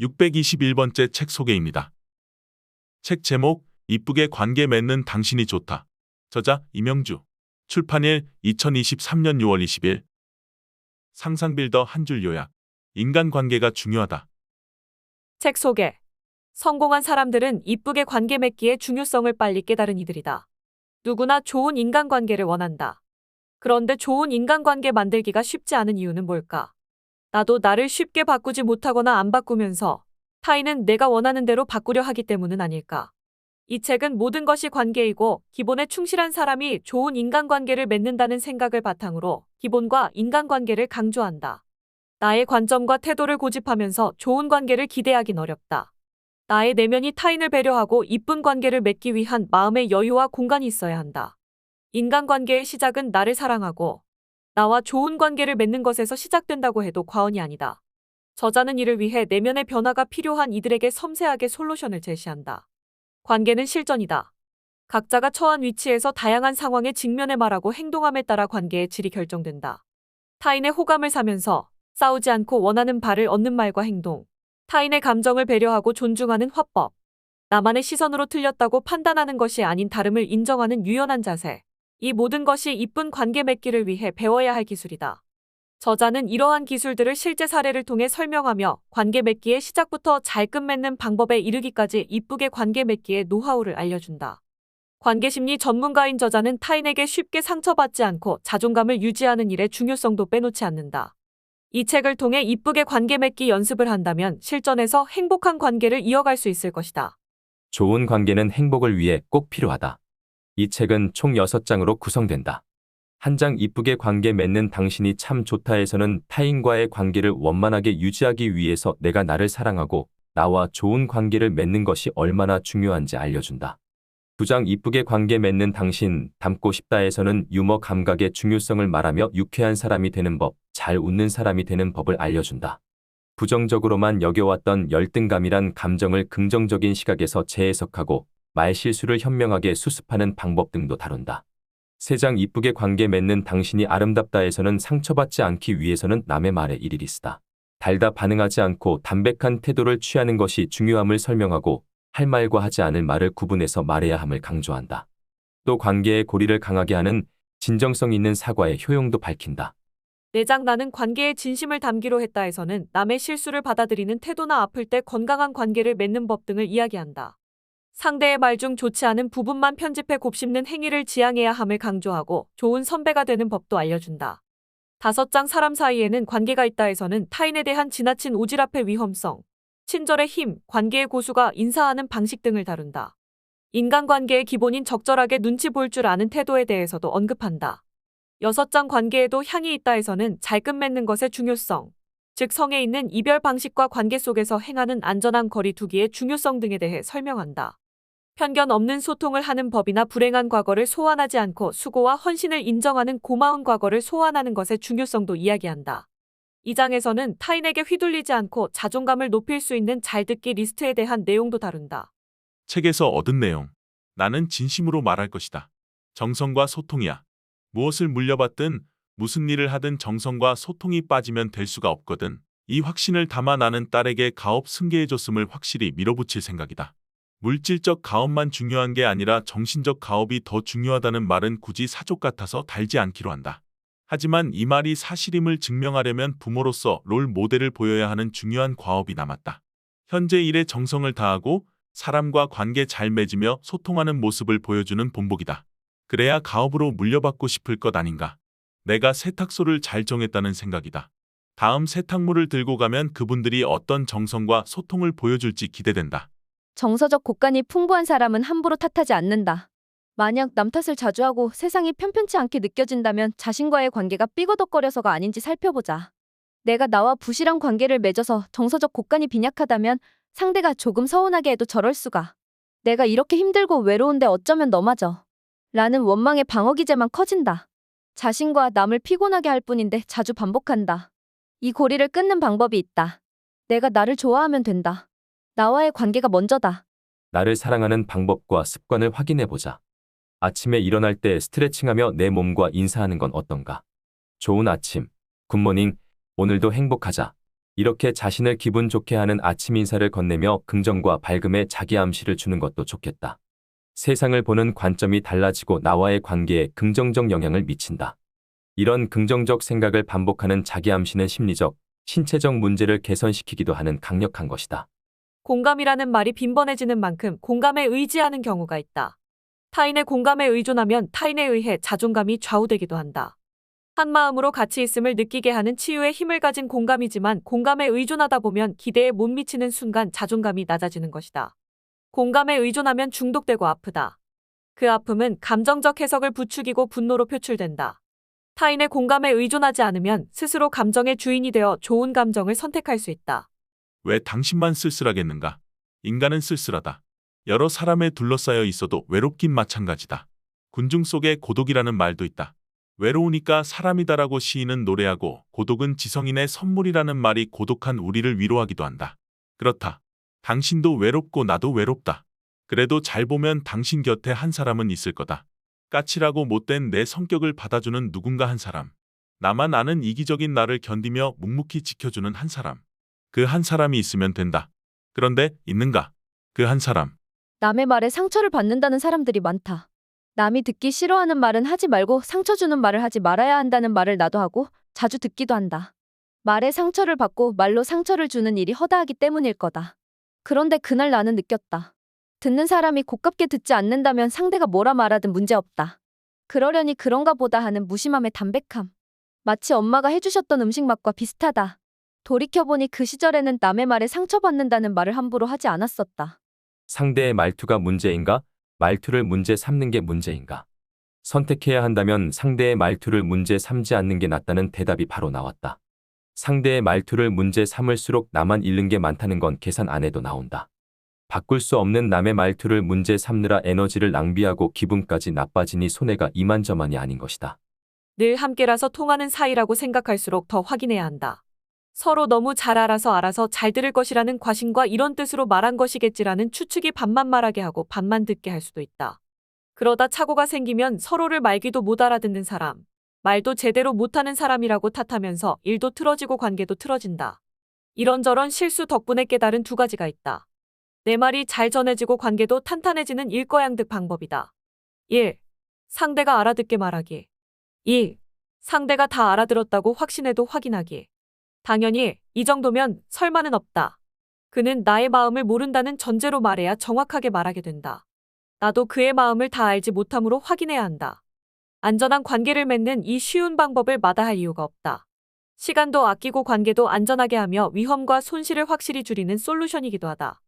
621번째 책 소개입니다. 책 제목 이쁘게 관계 맺는 당신이 좋다. 저자 이명주. 출판일 2023년 6월 20일. 상상빌더 한 줄 요약. 인간관계가 중요하다. 책 소개. 성공한 사람들은 이쁘게 관계 맺기의 중요성을 빨리 깨달은 이들이다. 누구나 좋은 인간관계를 원한다. 그런데 좋은 인간관계 만들기가 쉽지 않은 이유는 뭘까? 나도 나를 쉽게 바꾸지 못하거나 안 바꾸면서 타인은 내가 원하는 대로 바꾸려 하기 때문은 아닐까? 이 책은 모든 것이 관계이고 기본에 충실한 사람이 좋은 인간관계를 맺는다는 생각을 바탕으로 기본과 인간관계를 강조한다. 나의 관점과 태도를 고집하면서 좋은 관계를 기대하긴 어렵다. 나의 내면이 타인을 배려하고 이쁜 관계를 맺기 위한 마음의 여유와 공간이 있어야 한다. 인간관계의 시작은 나를 사랑하고 나와 좋은 관계를 맺는 것에서 시작된다고 해도 과언이 아니다. 저자는 이를 위해 내면의 변화가 필요한 이들에게 섬세하게 솔루션을 제시한다. 관계는 실전이다. 각자가 처한 위치에서 다양한 상황에 직면해 말하고 행동함에 따라 관계의 질이 결정된다. 타인의 호감을 사면서 싸우지 않고 원하는 바를 얻는 말과 행동. 타인의 감정을 배려하고 존중하는 화법. 나만의 시선으로 틀렸다고 판단하는 것이 아닌 다름을 인정하는 유연한 자세. 이 모든 것이 이쁜 관계 맺기를 위해 배워야 할 기술이다. 저자는 이러한 기술들을 실제 사례를 통해 설명하며 관계 맺기의 시작부터 잘 끝맺는 방법에 이르기까지 이쁘게 관계 맺기의 노하우를 알려준다. 관계 심리 전문가인 저자는 타인에게 쉽게 상처받지 않고 자존감을 유지하는 일의 중요성도 빼놓지 않는다. 이 책을 통해 이쁘게 관계 맺기 연습을 한다면 실전에서 행복한 관계를 이어갈 수 있을 것이다. 좋은 관계는 행복을 위해 꼭 필요하다. 이 책은 총 6장으로 구성된다. 한 장 이쁘게 관계 맺는 당신이 참 좋다에서는 타인과의 관계를 원만하게 유지하기 위해서 내가 나를 사랑하고 나와 좋은 관계를 맺는 것이 얼마나 중요한지 알려준다. 두 장 이쁘게 관계 맺는 당신 닮고 싶다에서는 유머 감각의 중요성을 말하며 유쾌한 사람이 되는 법, 잘 웃는 사람이 되는 법을 알려준다. 부정적으로만 여겨왔던 열등감이란 감정을 긍정적인 시각에서 재해석하고 말 실수를 현명하게 수습하는 방법 등도 다룬다. 세장 이쁘게 관계 맺는 당신이 아름답다에서는 상처받지 않기 위해서는 남의 말에 일일이 쓰다. 달다 반응하지 않고 담백한 태도를 취하는 것이 중요함을 설명하고 할 말과 하지 않을 말을 구분해서 말해야 함을 강조한다. 또 관계의 고리를 강하게 하는 진정성 있는 사과의 효용도 밝힌다. 내장 나는 관계에 진심을 담기로 했다에서는 남의 실수를 받아들이는 태도나 아플 때 건강한 관계를 맺는 법 등을 이야기한다. 상대의 말 중 좋지 않은 부분만 편집해 곱씹는 행위를 지양해야 함을 강조하고 좋은 선배가 되는 법도 알려준다. 다섯 장 사람 사이에는 관계가 있다에서는 타인에 대한 지나친 오지랖의 위험성, 친절의 힘, 관계의 고수가 인사하는 방식 등을 다룬다. 인간관계의 기본인 적절하게 눈치 볼 줄 아는 태도에 대해서도 언급한다. 여섯 장 관계에도 향이 있다에서는 잘 끝맺는 것의 중요성, 즉 성에 있는 이별 방식과 관계 속에서 행하는 안전한 거리 두기의 중요성 등에 대해 설명한다. 편견 없는 소통을 하는 법이나 불행한 과거를 소환하지 않고 수고와 헌신을 인정하는 고마운 과거를 소환하는 것의 중요성도 이야기한다. 이 장에서는 타인에게 휘둘리지 않고 자존감을 높일 수 있는 잘 듣기 리스트에 대한 내용도 다룬다. 책에서 얻은 내용. 나는 진심으로 말할 것이다. 정성과 소통이야. 무엇을 물려받든 무슨 일을 하든 정성과 소통이 빠지면 될 수가 없거든. 이 확신을 담아 나는 딸에게 가업 승계해줬음을 확실히 밀어붙일 생각이다. 물질적 가업만 중요한 게 아니라 정신적 가업이 더 중요하다는 말은 굳이 사족 같아서 달지 않기로 한다. 하지만 이 말이 사실임을 증명하려면 부모로서 롤 모델을 보여야 하는 중요한 과업이 남았다. 현재 일에 정성을 다하고 사람과 관계 잘 맺으며 소통하는 모습을 보여주는 본보기다. 그래야 가업으로 물려받고 싶을 것 아닌가. 내가 세탁소를 잘 정했다는 생각이다. 다음 세탁물을 들고 가면 그분들이 어떤 정성과 소통을 보여줄지 기대된다. 정서적 곳간이 풍부한 사람은 함부로 탓하지 않는다. 만약 남 탓을 자주 하고 세상이 편편치 않게 느껴진다면 자신과의 관계가 삐거덕거려서가 아닌지 살펴보자. 내가 나와 부실한 관계를 맺어서 정서적 곳간이 빈약하다면 상대가 조금 서운하게 해도 저럴 수가. 내가 이렇게 힘들고 외로운데 어쩌면 너마저. 라는 원망의 방어 기제만 커진다. 자신과 남을 피곤하게 할 뿐인데 자주 반복한다. 이 고리를 끊는 방법이 있다. 내가 나를 좋아하면 된다. 나와의 관계가 먼저다. 나를 사랑하는 방법과 습관을 확인해 보자. 아침에 일어날 때 스트레칭하며 내 몸과 인사하는 건 어떤가? 좋은 아침, 굿모닝, 오늘도 행복하자. 이렇게 자신을 기분 좋게 하는 아침 인사를 건네며 긍정과 밝음에 자기 암시를 주는 것도 좋겠다. 세상을 보는 관점이 달라지고 나와의 관계에 긍정적 영향을 미친다. 이런 긍정적 생각을 반복하는 자기 암시는 심리적, 신체적 문제를 개선시키기도 하는 강력한 것이다. 공감이라는 말이 빈번해지는 만큼 공감에 의지하는 경우가 있다. 타인의 공감에 의존하면 타인에 의해 자존감이 좌우되기도 한다. 한 마음으로 같이 있음을 느끼게 하는 치유의 힘을 가진 공감이지만 공감에 의존하다 보면 기대에 못 미치는 순간 자존감이 낮아지는 것이다. 공감에 의존하면 중독되고 아프다. 그 아픔은 감정적 해석을 부추기고 분노로 표출된다. 타인의 공감에 의존하지 않으면 스스로 감정의 주인이 되어 좋은 감정을 선택할 수 있다. 왜 당신만 쓸쓸하겠는가? 인간은 쓸쓸하다. 여러 사람에 둘러싸여 있어도 외롭긴 마찬가지다. 군중 속에 고독이라는 말도 있다. 외로우니까 사람이다라고 시인은 노래하고 고독은 지성인의 선물이라는 말이 고독한 우리를 위로하기도 한다. 그렇다. 당신도 외롭고 나도 외롭다. 그래도 잘 보면 당신 곁에 한 사람은 있을 거다. 까칠하고 못된 내 성격을 받아주는 누군가 한 사람. 나만 아는 이기적인 나를 견디며 묵묵히 지켜주는 한 사람. 그 한 사람이 있으면 된다. 그런데 있는가? 그 한 사람. 남의 말에 상처를 받는다는 사람들이 많다. 남이 듣기 싫어하는 말은 하지 말고 상처 주는 말을 하지 말아야 한다는 말을 나도 하고 자주 듣기도 한다. 말에 상처를 받고 말로 상처를 주는 일이 허다하기 때문일 거다. 그런데 그날 나는 느꼈다. 듣는 사람이 고깝게 듣지 않는다면 상대가 뭐라 말하든 문제없다. 그러려니 그런가 보다 하는 무심함의 담백함. 마치 엄마가 해주셨던 음식 맛과 비슷하다. 돌이켜보니 그 시절에는 남의 말에 상처받는다는 말을 함부로 하지 않았었다. 상대의 말투가 문제인가? 말투를 문제 삼는 게 문제인가? 선택해야 한다면 상대의 말투를 문제 삼지 않는 게 낫다는 대답이 바로 나왔다. 상대의 말투를 문제 삼을수록 나만 잃는 게 많다는 건 계산 안 해도 나온다. 바꿀 수 없는 남의 말투를 문제 삼느라 에너지를 낭비하고 기분까지 나빠지니 손해가 이만저만이 아닌 것이다. 늘 함께라서 통하는 사이라고 생각할수록 더 확인해야 한다. 서로 너무 잘 알아서 알아서 잘 들을 것이라는 과신과 이런 뜻으로 말한 것이겠지라는 추측이 반만 말하게 하고 반만 듣게 할 수도 있다. 그러다 착오가 생기면 서로를 말귀도 못 알아듣는 사람, 말도 제대로 못하는 사람이라고 탓하면서 일도 틀어지고 관계도 틀어진다. 이런저런 실수 덕분에 깨달은 두 가지가 있다. 내 말이 잘 전해지고 관계도 탄탄해지는 일거양득 방법이다. 1. 상대가 알아듣게 말하기. 2. 상대가 다 알아들었다고 확신해도 확인하기. 당연히 이 정도면 설마는 없다. 그는 나의 마음을 모른다는 전제로 말해야 정확하게 말하게 된다. 나도 그의 마음을 다 알지 못함으로 확인해야 한다. 안전한 관계를 맺는 이 쉬운 방법을 마다할 이유가 없다. 시간도 아끼고 관계도 안전하게 하며 위험과 손실을 확실히 줄이는 솔루션이기도 하다.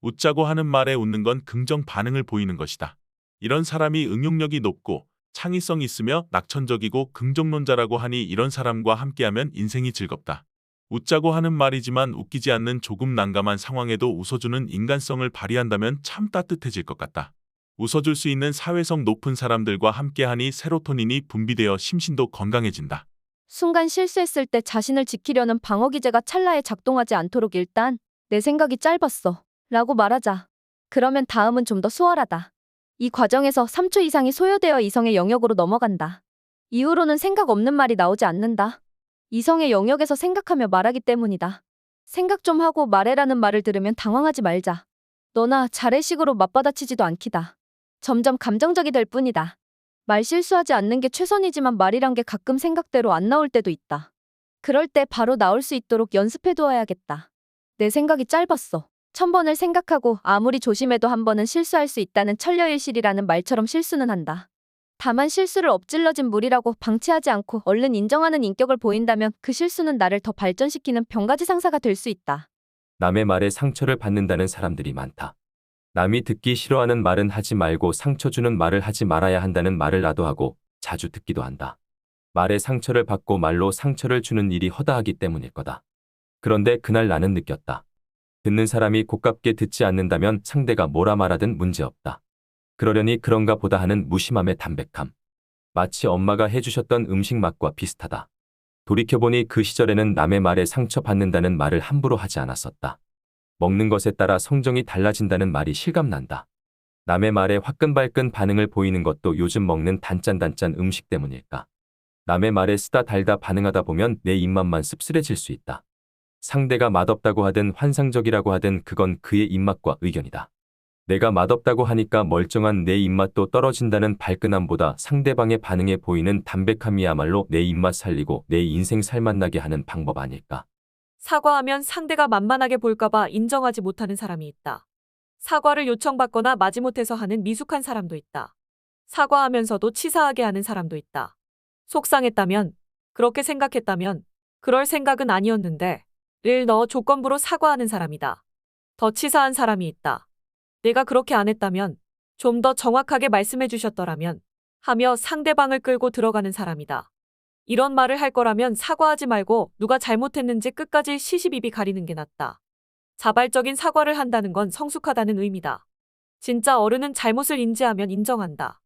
웃자고 하는 말에 웃는 건 긍정 반응을 보이는 것이다. 이런 사람이 응용력이 높고 창의성 있으며 낙천적이고 긍정론자라고 하니 이런 사람과 함께하면 인생이 즐겁다. 웃자고 하는 말이지만 웃기지 않는 조금 난감한 상황에도 웃어주는 인간성을 발휘한다면 참 따뜻해질 것 같다. 웃어줄 수 있는 사회성 높은 사람들과 함께하니 세로토닌이 분비되어 심신도 건강해진다. 순간 실수했을 때 자신을 지키려는 방어 기제가 찰나에 작동하지 않도록 일단 내 생각이 짧았어. 라고 말하자. 그러면 다음은 좀 더 수월하다. 이 과정에서 3초 이상이 소요되어 이성의 영역으로 넘어간다. 이후로는 생각 없는 말이 나오지 않는다. 이성의 영역에서 생각하며 말하기 때문이다. 생각 좀 하고 말해라는 말을 들으면 당황하지 말자. 너나 잘해식으로 맞받아치지도 않기다. 점점 감정적이 될 뿐이다. 말 실수하지 않는 게 최선이지만 말이란 게 가끔 생각대로 안 나올 때도 있다. 그럴 때 바로 나올 수 있도록 연습해 두어야겠다. 내 생각이 짧았어. 천 번을 생각하고 아무리 조심해도 한 번은 실수할 수 있다는 천려일실이라는 말처럼 실수는 한다. 다만 실수를 엎질러진 물이라고 방치하지 않고 얼른 인정하는 인격을 보인다면 그 실수는 나를 더 발전시키는 병가지 상사가 될 수 있다. 남의 말에 상처를 받는다는 사람들이 많다. 남이 듣기 싫어하는 말은 하지 말고 상처 주는 말을 하지 말아야 한다는 말을 나도 하고 자주 듣기도 한다. 말에 상처를 받고 말로 상처를 주는 일이 허다하기 때문일 거다. 그런데 그날 나는 느꼈다. 듣는 사람이 고깝게 듣지 않는다면 상대가 뭐라 말하든 문제없다. 그러려니 그런가 보다 하는 무심함의 담백함. 마치 엄마가 해주셨던 음식 맛과 비슷하다. 돌이켜보니 그 시절에는 남의 말에 상처받는다는 말을 함부로 하지 않았었다. 먹는 것에 따라 성정이 달라진다는 말이 실감난다. 남의 말에 화끈발끈 반응을 보이는 것도 요즘 먹는 단짠단짠 음식 때문일까. 남의 말에 쓰다 달다 반응하다 보면 내 입맛만 씁쓸해질 수 있다. 상대가 맛없다고 하든 환상적이라고 하든 그건 그의 입맛과 의견이다. 내가 맛없다고 하니까 멀쩡한 내 입맛도 떨어진다는 발끈함보다 상대방의 반응에 보이는 담백함이야말로 내 입맛 살리고 내 인생 살맛나게 하는 방법 아닐까. 사과하면 상대가 만만하게 볼까봐 인정하지 못하는 사람이 있다. 사과를 요청받거나 마지못해서 하는 미숙한 사람도 있다. 사과하면서도 치사하게 하는 사람도 있다. 속상했다면, 그렇게 생각했다면, 그럴 생각은 아니었는데, 를 넣어 조건부로 사과하는 사람이다. 더 치사한 사람이 있다. 내가 그렇게 안 했다면, 좀 더 정확하게 말씀해 주셨더라면, 하며 상대방을 끌고 들어가는 사람이다. 이런 말을 할 거라면 사과하지 말고 누가 잘못했는지 끝까지 시시비비 가리는 게 낫다. 자발적인 사과를 한다는 건 성숙하다는 의미다. 진짜 어른은 잘못을 인지하면 인정한다.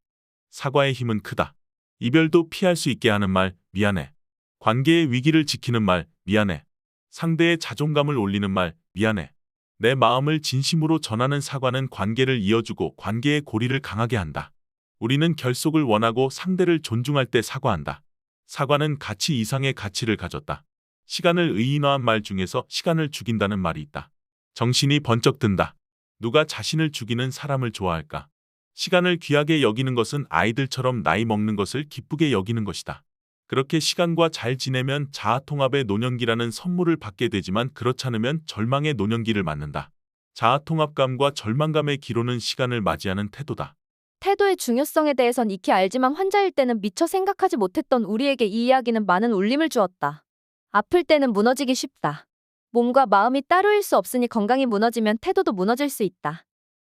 사과의 힘은 크다. 이별도 피할 수 있게 하는 말, 미안해. 관계의 위기를 지키는 말, 미안해. 상대의 자존감을 올리는 말, 미안해. 내 마음을 진심으로 전하는 사과는 관계를 이어주고 관계의 고리를 강하게 한다. 우리는 결속을 원하고 상대를 존중할 때 사과한다. 사과는 가치 이상의 가치를 가졌다. 시간을 의인화한 말 중에서 시간을 죽인다는 말이 있다. 정신이 번쩍 든다. 누가 자신을 죽이는 사람을 좋아할까? 시간을 귀하게 여기는 것은 아이들처럼 나이 먹는 것을 기쁘게 여기는 것이다. 그렇게 시간과 잘 지내면 자아통합의 노년기라는 선물을 받게 되지만 그렇지 않으면 절망의 노년기를 맞는다. 자아통합감과 절망감의 기로는 시간을 맞이하는 태도다. 태도의 중요성에 대해선 익히 알지만 환자일 때는 미처 생각하지 못했던 우리에게 이 이야기는 많은 울림을 주었다. 아플 때는 무너지기 쉽다. 몸과 마음이 따로일 수 없으니 건강이 무너지면 태도도 무너질 수 있다.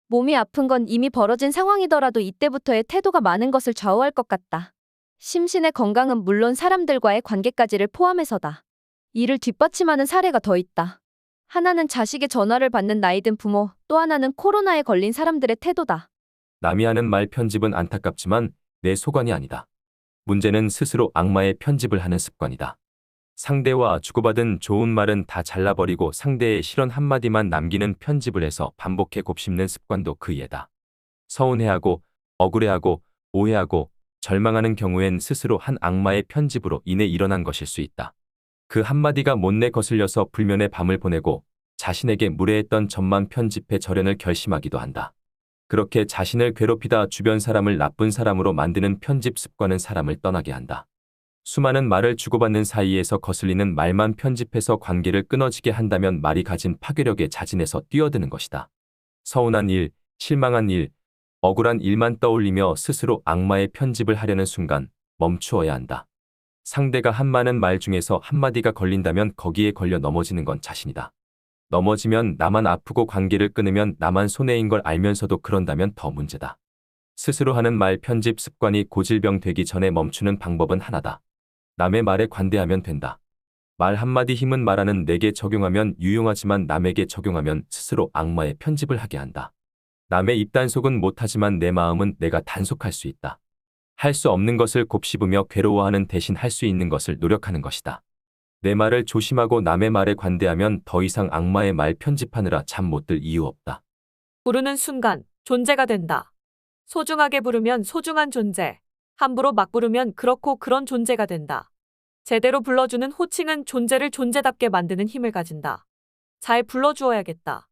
몸이 아픈 건 이미 벌어진 상황이더라도 이때부터의 태도가 많은 것을 좌우할 것 같다. 심신의 건강은 물론 사람들과의 관계까지를 포함해서다. 이를 뒷받침하는 사례가 더 있다. 하나는 자식의 전화를 받는 나이든 부모, 또 하나는 코로나에 걸린 사람들의 태도다. 남이 하는 말 편집은 안타깝지만 내 소관이 아니다. 문제는 스스로 악마의 편집을 하는 습관이다. 상대와 주고받은 좋은 말은 다 잘라버리고 상대의 실언 한마디만 남기는 편집을 해서 반복해 곱씹는 습관도 그 예다. 서운해하고 억울해하고 오해하고 절망하는 경우엔 스스로 한 악마의 편집으로 인해 일어난 것일 수 있다. 그 한마디가 못내 거슬려서 불면의 밤을 보내고 자신에게 무례했던 점만 편집해 절연을 결심하기도 한다. 그렇게 자신을 괴롭히다 주변 사람을 나쁜 사람으로 만드는 편집 습관은 사람을 떠나게 한다. 수많은 말을 주고받는 사이에서 거슬리는 말만 편집해서 관계를 끊어지게 한다면 말이 가진 파괴력에 자진해서 뛰어드는 것이다. 서운한 일, 실망한 일, 억울한 일만 떠올리며 스스로 악마의 편집을 하려는 순간 멈추어야 한다. 상대가 한 많은 말 중에서 한마디가 걸린다면 거기에 걸려 넘어지는 건 자신이다. 넘어지면 나만 아프고 관계를 끊으면 나만 손해인 걸 알면서도 그런다면 더 문제다. 스스로 하는 말 편집 습관이 고질병 되기 전에 멈추는 방법은 하나다. 남의 말에 관대하면 된다. 말 한마디 힘은 말하는 내게 적용하면 유용하지만 남에게 적용하면 스스로 악마의 편집을 하게 한다. 남의 입단속은 못하지만 내 마음은 내가 단속할 수 있다. 할 수 없는 것을 곱씹으며 괴로워하는 대신 할 수 있는 것을 노력하는 것이다. 내 말을 조심하고 남의 말에 관대하면 더 이상 악마의 말 편집하느라 잠 못 들 이유 없다. 부르는 순간 존재가 된다. 소중하게 부르면 소중한 존재. 함부로 막 부르면 그렇고 그런 존재가 된다. 제대로 불러주는 호칭은 존재를 존재답게 만드는 힘을 가진다. 잘 불러주어야겠다.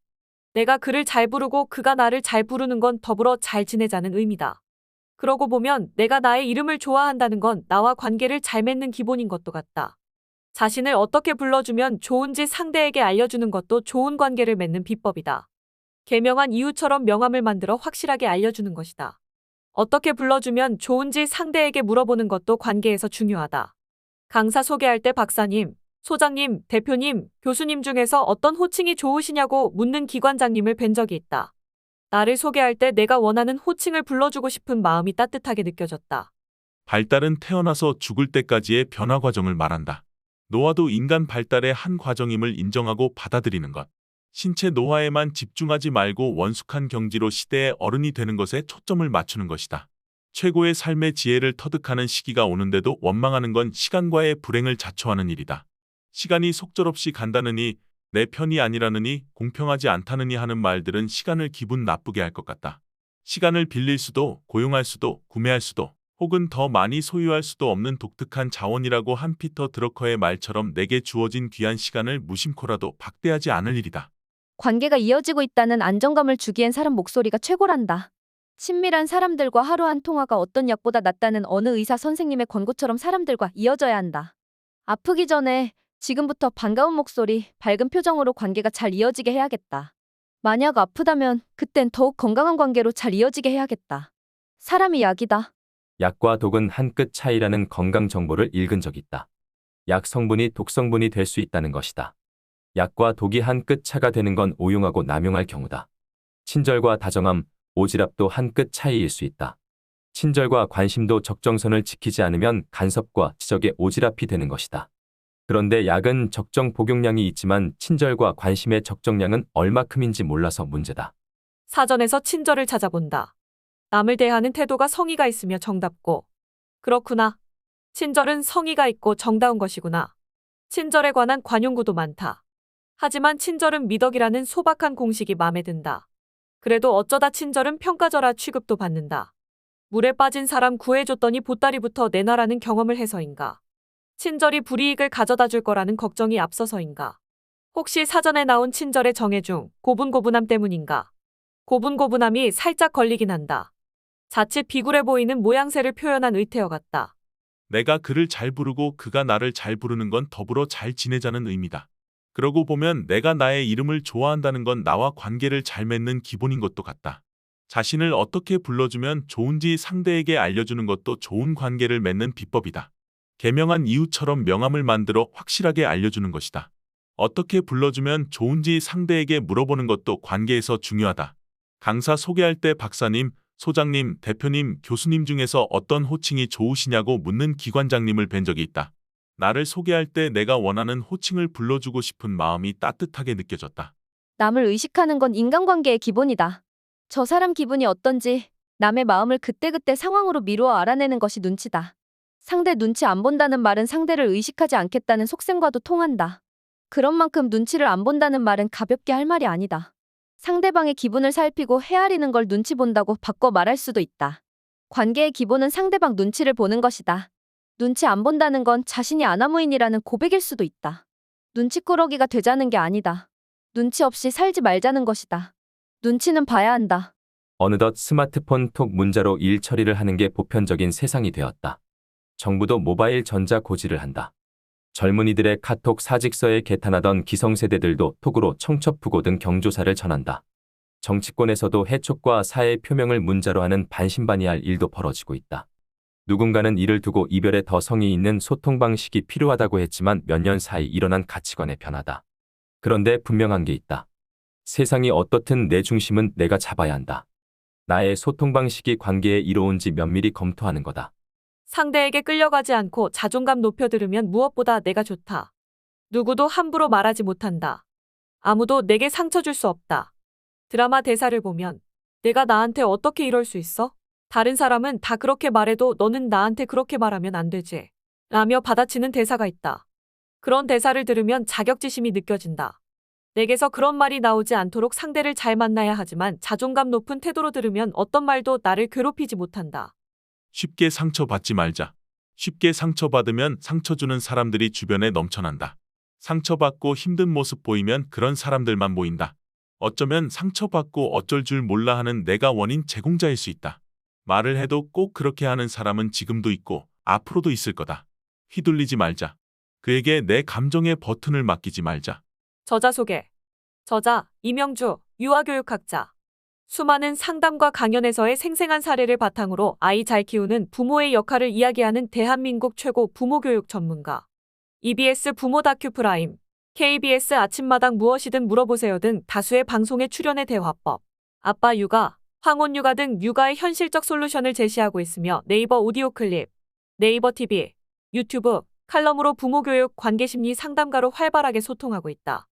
내가 그를 잘 부르고 그가 나를 잘 부르는 건 더불어 잘 지내자는 의미다. 그러고 보면 내가 나의 이름을 좋아한다는 건 나와 관계를 잘 맺는 기본인 것도 같다. 자신을 어떻게 불러주면 좋은지 상대에게 알려주는 것도 좋은 관계를 맺는 비법이다. 개명한 이유처럼 명함을 만들어 확실하게 알려주는 것이다. 어떻게 불러주면 좋은지 상대에게 물어보는 것도 관계에서 중요하다. 강사 소개할 때 박사님, 소장님, 대표님, 교수님 중에서 어떤 호칭이 좋으시냐고 묻는 기관장님을 뵌 적이 있다. 나를 소개할 때 내가 원하는 호칭을 불러주고 싶은 마음이 따뜻하게 느껴졌다. 발달은 태어나서 죽을 때까지의 변화 과정을 말한다. 노화도 인간 발달의 한 과정임을 인정하고 받아들이는 것. 신체 노화에만 집중하지 말고 원숙한 경지로 시대의 어른이 되는 것에 초점을 맞추는 것이다. 최고의 삶의 지혜를 터득하는 시기가 오는데도 원망하는 건 시간과의 불행을 자초하는 일이다. 시간이 속절없이 간다느니 내 편이 아니라느니 공평하지 않다느니 하는 말들은 시간을 기분 나쁘게 할 것 같다. 시간을 빌릴 수도 고용할 수도 구매할 수도 혹은 더 많이 소유할 수도 없는 독특한 자원이라고 한 피터 드러커의 말처럼 내게 주어진 귀한 시간을 무심코라도 박대하지 않을 일이다. 관계가 이어지고 있다는 안정감을 주기엔 사람 목소리가 최고란다. 친밀한 사람들과 하루 한 통화가 어떤 약보다 낫다는 어느 의사 선생님의 권고처럼 사람들과 이어져야 한다. 아프기 전에 지금부터 반가운 목소리, 밝은 표정으로 관계가 잘 이어지게 해야겠다. 만약 아프다면 그땐 더욱 건강한 관계로 잘 이어지게 해야겠다. 사람이 약이다. 약과 독은 한 끗 차이라는 건강 정보를 읽은 적 있다. 약 성분이 독 성분이 될 수 있다는 것이다. 약과 독이 한 끗 차가 되는 건 오용하고 남용할 경우다. 친절과 다정함, 오지랖도 한 끗 차이일 수 있다. 친절과 관심도 적정선을 지키지 않으면 간섭과 지적의 오지랖이 되는 것이다. 그런데 약은 적정 복용량이 있지만 친절과 관심의 적정량은 얼마큼인지 몰라서 문제다. 사전에서 친절을 찾아본다. 남을 대하는 태도가 성의가 있으며 정답고. 그렇구나. 친절은 성의가 있고 정다운 것이구나. 친절에 관한 관용구도 많다. 하지만 친절은 미덕이라는 소박한 공식이 마음에 든다. 그래도 어쩌다 친절은 평가절하 취급도 받는다. 물에 빠진 사람 구해줬더니 보따리부터 내놔라는 경험을 해서인가. 친절이 불이익을 가져다 줄 거라는 걱정이 앞서서인가. 혹시 사전에 나온 친절의 정해 중 고분고분함 때문인가. 고분고분함이 살짝 걸리긴 한다. 자칫 비굴해 보이는 모양새를 표현한 의태어 같다. 내가 그를 잘 부르고 그가 나를 잘 부르는 건 더불어 잘 지내자는 의미다. 그러고 보면 내가 나의 이름을 좋아한다는 건 나와 관계를 잘 맺는 기본인 것도 같다. 자신을 어떻게 불러주면 좋은지 상대에게 알려주는 것도 좋은 관계를 맺는 비법이다. 개명한 이유처럼 명함을 만들어 확실하게 알려주는 것이다. 어떻게 불러주면 좋은지 상대에게 물어보는 것도 관계에서 중요하다. 강사 소개할 때 박사님, 소장님, 대표님, 교수님 중에서 어떤 호칭이 좋으시냐고 묻는 기관장님을 뵌 적이 있다. 나를 소개할 때 내가 원하는 호칭을 불러주고 싶은 마음이 따뜻하게 느껴졌다. 남을 의식하는 건 인간관계의 기본이다. 저 사람 기분이 어떤지 남의 마음을 그때그때 상황으로 미루어 알아내는 것이 눈치다. 상대 눈치 안 본다는 말은 상대를 의식하지 않겠다는 속셈과도 통한다. 그런 만큼 눈치를 안 본다는 말은 가볍게 할 말이 아니다. 상대방의 기분을 살피고 헤아리는 걸 눈치 본다고 바꿔 말할 수도 있다. 관계의 기본은 상대방 눈치를 보는 것이다. 눈치 안 본다는 건 자신이 아나무인이라는 고백일 수도 있다. 눈치꾸러기가 되자는 게 아니다. 눈치 없이 살지 말자는 것이다. 눈치는 봐야 한다. 어느덧 스마트폰 톡 문자로 일 처리를 하는 게 보편적인 세상이 되었다. 정부도 모바일 전자 고지를 한다. 젊은이들의 카톡 사직서에 개탄하던 기성세대들도 톡으로 청첩부고 등 경조사를 전한다. 정치권에서도 해촉과 사의 표명을 문자로 하는 반신반의할 일도 벌어지고 있다. 누군가는 이를 두고 이별에 더 성의 있는 소통 방식이 필요하다고 했지만 몇 년 사이 일어난 가치관의 변화다. 그런데 분명한 게 있다. 세상이 어떻든 내 중심은 내가 잡아야 한다. 나의 소통 방식이 관계에 이로운지 면밀히 검토하는 거다. 상대에게 끌려가지 않고 자존감 높여 들으면 무엇보다 내가 좋다. 누구도 함부로 말하지 못한다. 아무도 내게 상처 줄 수 없다. 드라마 대사를 보면 내가 나한테 어떻게 이럴 수 있어? 다른 사람은 다 그렇게 말해도 너는 나한테 그렇게 말하면 안 되지. 라며 받아치는 대사가 있다. 그런 대사를 들으면 자격지심이 느껴진다. 내게서 그런 말이 나오지 않도록 상대를 잘 만나야 하지만 자존감 높은 태도로 들으면 어떤 말도 나를 괴롭히지 못한다. 쉽게 상처받지 말자. 쉽게 상처받으면 상처 주는 사람들이 주변에 넘쳐난다. 상처받고 힘든 모습 보이면 그런 사람들만 보인다. 어쩌면 상처받고 어쩔 줄 몰라 하는 내가 원인 제공자일 수 있다. 말을 해도 꼭 그렇게 하는 사람은 지금도 있고 앞으로도 있을 거다. 휘둘리지 말자. 그에게 내 감정의 버튼을 맡기지 말자. 저자 소개. 저자 이명주 유아교육학자. 수많은 상담과 강연에서의 생생한 사례를 바탕으로 아이 잘 키우는 부모의 역할을 이야기하는 대한민국 최고 부모교육 전문가. EBS 부모 다큐 프라임, KBS 아침마당 무엇이든 물어보세요 등 다수의 방송에 출연해 대화법, 아빠 육아, 황혼 육아 등 육아의 현실적 솔루션을 제시하고 있으며 네이버 오디오 클립, 네이버 TV, 유튜브, 칼럼으로 부모교육 관계심리 상담가로 활발하게 소통하고 있다.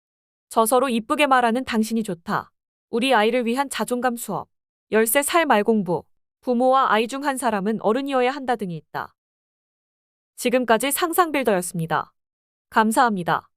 저서로 이쁘게 말하는 당신이 좋다. 우리 아이를 위한 자존감 수업. 13살 말공부. 부모와 아이 중 한 사람은 어른이어야 한다 등이 있다. 지금까지 상상빌더였습니다. 감사합니다.